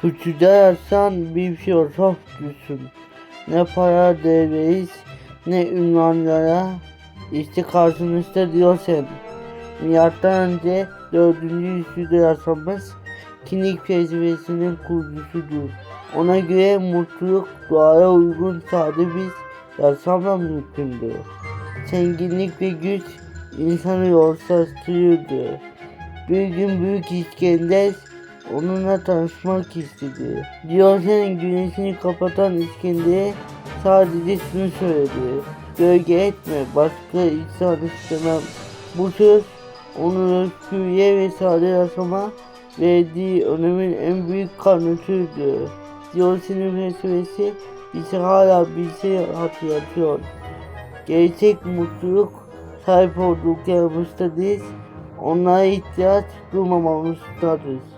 Suçluda yazsan bir filozof düşün. Ne para devreyiz ne ünvanlara işte karşınızda diyorsun. Milattan önce 4. yüzyılda yaşamış Kinik felsefesinin kurucusudur. Ona göre mutluluk doğaya uygun sade bir yaşamla mümkündür. Zenginlik ve güç insanı yolsuzlaştırıyordu. Bir gün Büyük İskender onunla tanışmak istedi. Diyojen'in güneşini kapatan İskender'e sadece şunu söyledi. Gölge etme, başka insan istemem. Bu söz onun özgürlüğe ve sade yaşama verdiği önemin en büyük kanıtıydı. Diyojen'in felsefesi bize hala bizi hatırlatıyor. Gerçek mutluluk sahip olduklarımızda değil, onlara ihtiyaç duymamamızdadır.